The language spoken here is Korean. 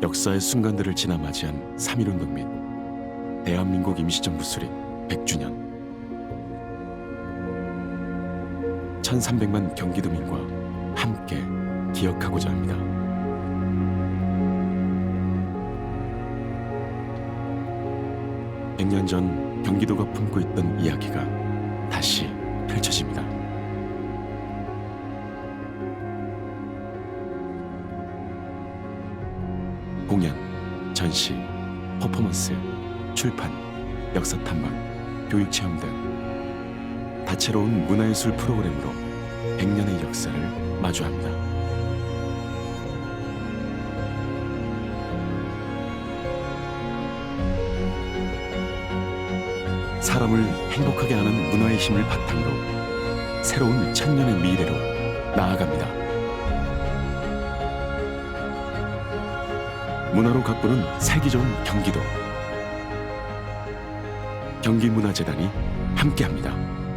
역사의 순간들을 지나 맞이한 3.1운동 및 대한민국 임시정부 수립 100주년 1300만 경기도민과 함께 기억하고자 합니다. 백년전 경기도가 품고 있던 이야기가 다시 공연, 전시, 퍼포먼스, 출판, 역사 탐방, 교육 체험 등 다채로운 문화예술 프로그램으로 100년의 역사를 마주합니다. 사람을 행복하게 하는 문화의 힘을 바탕으로 새로운 천년의 미래로 나아갑니다. 문화로 가꾸는 살기 좋은 경기도 경기문화재단이 함께합니다.